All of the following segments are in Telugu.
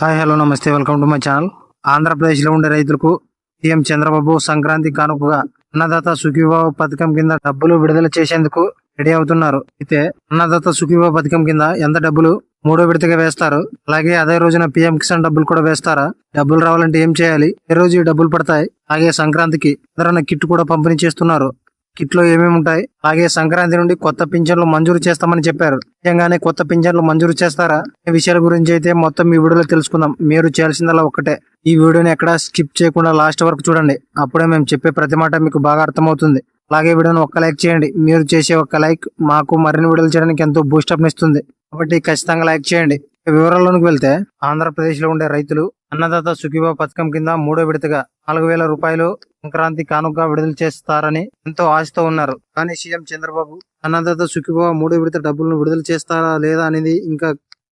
హాయ్ హలో నమస్తే వెల్కమ్ టు మై ఛానల్. ఆంధ్రప్రదేశ్లో ఉండే రైతులకు సీఎం చంద్రబాబు సంక్రాంతి కానుకగా అన్నదాత సుఖీభావ పథకం కింద డబ్బులు విడుదల చేసేందుకు రెడీ అవుతున్నారు. అయితే అన్నదాత సుఖీభావ పథకం కింద ఎంత డబ్బులు మూడో విడతగా వేస్తారు? అలాగే అదే రోజున పిఎం కిసాన్ డబ్బులు కూడా వేస్తారా? డబ్బులు రావాలంటే ఏం చేయాలి? ఏ రోజు ఈ డబ్బులు పడతాయి? అలాగే సంక్రాంతికి ఎవరైనా కిట్ కూడా పంపిణీ చేస్తున్నారు. కిట్లో ఏమేమి ఉంటాయి? అలాగే సంక్రాంతి నుండి కొత్త పింఛన్లు మంజూరు చేస్తామని చెప్పారు. నిజంగానే కొత్త పింఛన్లు మంజూరు చేస్తారా? ఈ విషయాల గురించి అయితే మొత్తం ఈ వీడియోలో తెలుసుకుందాం. మీరు చేయాల్సిందల్లా ఒక్కటే. ఈ వీడియోని ఎక్కడా స్కిప్ చేయకుండా లాస్ట్ వరకు చూడండి. అప్పుడే మేము చెప్పే ప్రతి మాట మీకు బాగా అర్థమవుతుంది. అలాగే వీడియోని ఒక్క లైక్ చేయండి. మీరు చేసే ఒక్క లైక్ మాకు మరిన్ని వీడియోలు చేయడానికి ఎంతో బూస్టప్ ఇస్తుంది. కాబట్టి ఖచ్చితంగా లైక్ చేయండి. వివరాల్లోనికి వివరాల్లోకి వెళ్తే ఆంధ్రప్రదేశ్లో ఉండే రైతులు అన్నదాత సుఖీభావ పథకం కింద మూడో విడతగా నాలుగు వేల రూపాయలు సంక్రాంతి కానుకగా విడుదల చేస్తారని ఎంతో ఆశతో ఉన్నారు. కానీ సీఎం చంద్రబాబు అన్నదాత సుఖిబాబు మూడు విడత డబ్బులను విడుదల చేస్తారా లేదా అనేది ఇంకా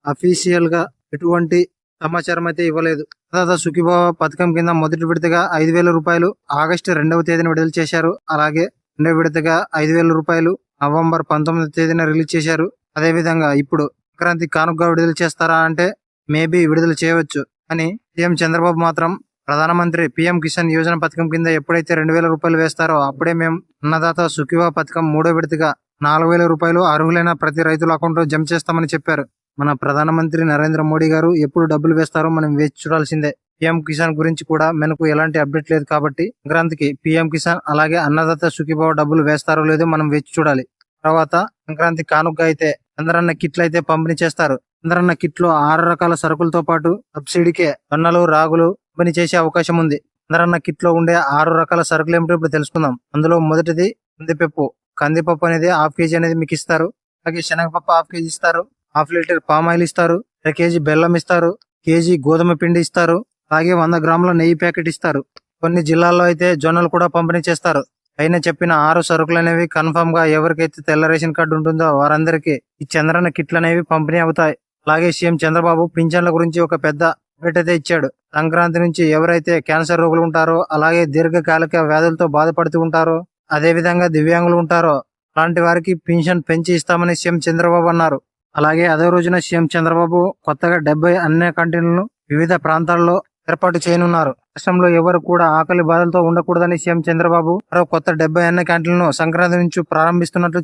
అఫీషియల్గా ఎటువంటి సమాచారం అయితే ఇవ్వలేదు. అన్నదాత సుఖీభావ పథకం కింద మొదటి విడతగా ఐదు వేల రూపాయలు ఆగస్టు రెండవ తేదీన విడుదల చేశారు. అలాగే రెండవ విడతగా ఐదు వేల రూపాయలు నవంబర్ పంతొమ్మిదవ తేదీన రిలీజ్ చేశారు. అదే విధంగా ఇప్పుడు సంక్రాంతి కానుకగా విడుదల చేస్తారా అంటే మేబీ విడుదల చేయవచ్చు. అని సీఎం చంద్రబాబు మాత్రం ప్రధానమంత్రి పీఎం కిసాన్ యోజన పథకం కింద ఎప్పుడైతే రెండు వేల రూపాయలు వేస్తారో అప్పుడే మేము అన్నదాత సుఖివా పథకం మూడో విడతగా నాలుగు వేల రూపాయలు అర్హులైన ప్రతి రైతుల అకౌంట్లో జమ చేస్తామని చెప్పారు. మన ప్రధానమంత్రి నరేంద్ర మోడీ గారు ఎప్పుడు డబ్బులు వేస్తారో మనం వేచి చూడాల్సిందే. పీఎం కిసాన్ గురించి కూడా మనకు ఎలాంటి అప్డేట్ లేదు కాబట్టి సంక్రాంతికి పీఎం కిసాన్ అలాగే అన్నదాత సుఖీభావ డబ్బులు వేస్తారో లేదో మనం వేచి చూడాలి. తర్వాత సంక్రాంతి కానుక అయితే చంద్రన్న కిట్లు అయితే పంపిణీ చేస్తారు. చంద్రన్న కిట్లో ఆరు రకాల సరుకులతో పాటు సబ్సిడీకే జొన్నలు రాగులు పంపిణీ చేసే అవకాశం ఉంది. చంద్రన్న కిట్లో ఉండే ఆరు రకాల సరుకులు ఏమిటో ఇప్పుడు తెలుసుకుందాం. అందులో మొదటిది కందిపప్పు. కందిపప్పు అనేది హాఫ్ కేజీ అనేది మీకు ఇస్తారు. అలాగే శనగపప్పు హాఫ్ కేజీ ఇస్తారు. హాఫ్ లీటర్ పామ్ ఆయిల్ ఇస్తారు. అర కేజీ బెల్లం ఇస్తారు. కేజీ గోధుమ పిండి ఇస్తారు. అలాగే వంద గ్రాముల నెయ్యి ప్యాకెట్ ఇస్తారు. కొన్ని జిల్లాల్లో అయితే జొన్నలు కూడా పంపిణీ చేస్తారు. పైన చెప్పిన ఆరు సరుకులు అనేవి కన్ఫర్మ్గా ఎవరికైతే తెల్ల రేషన్ కార్డు ఉంటుందో వారందరికీ ఈ చంద్రన్న కిట్లు అనేవి పంపిణీ అవుతాయి. అలాగే సీఎం చంద్రబాబు పింఛన్ల గురించి ఒక పెద్ద అప్డేట్ అయితే ఇచ్చాడు. సంక్రాంతి నుంచి ఎవరైతే క్యాన్సర్ రోగులు ఉంటారో అలాగే దీర్ఘకాలిక వ్యాధులతో బాధపడుతూ ఉంటారో అదే విధంగా దివ్యాంగులు ఉంటారో అలాంటి వారికి పింఛన్ పెంచి ఇస్తామని సీఎం చంద్రబాబు అన్నారు. అలాగే అదే రోజున సీఎం చంద్రబాబు కొత్తగా డెబ్బై అన్న క్యాంటీన్లను వివిధ ప్రాంతాల్లో ఏర్పాటు చేయనున్నారు. రాష్ట్రంలో ఎవరు కూడా ఆకలి బాధలతో ఉండకూడదని సీఎం చంద్రబాబు మరో కొత్త డెబ్బై అన్న క్యాంటీన్లను సంక్రాంతి నుంచి ప్రారంభిస్తున్నట్లు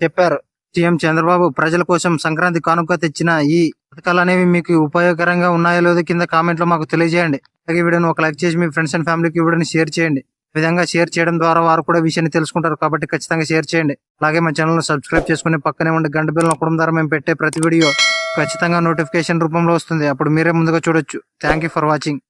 చెప్పారు. సీఎం చంద్రబాబు ప్రజల కోసం సంక్రాంతి కానుక తెచ్చిన ఈ పథకాలు అనేవి మీకు ఉపయోగకరంగా ఉన్నాయో లేదో కింద కామెంట్లో మాకు తెలియజేయండి. అలాగే ఈ వీడియోని ఒక లైక్ చేసి మీ ఫ్రెండ్స్ అండ్ ఫ్యామిలీకి వీడియోని షేర్ చేయండి. ఈ విధంగా షేర్ చేయడం ద్వారా వారు కూడా విషయాన్ని తెలుసుకుంటారు కాబట్టి ఖచ్చితంగా షేర్ చేయండి. అలాగే మా ఛానల్ సబ్స్క్రైబ్ చేసుకుని పక్కనే ఉండే గంట బిల్లు నొక్కడం ద్వారా మేము పెట్టే ప్రతి వీడియో ఖచ్చితంగా నోటిఫికేషన్ రూపంలో వస్తుంది. అప్పుడు మీరే ముందుగా చూడొచ్చు. Thank for watching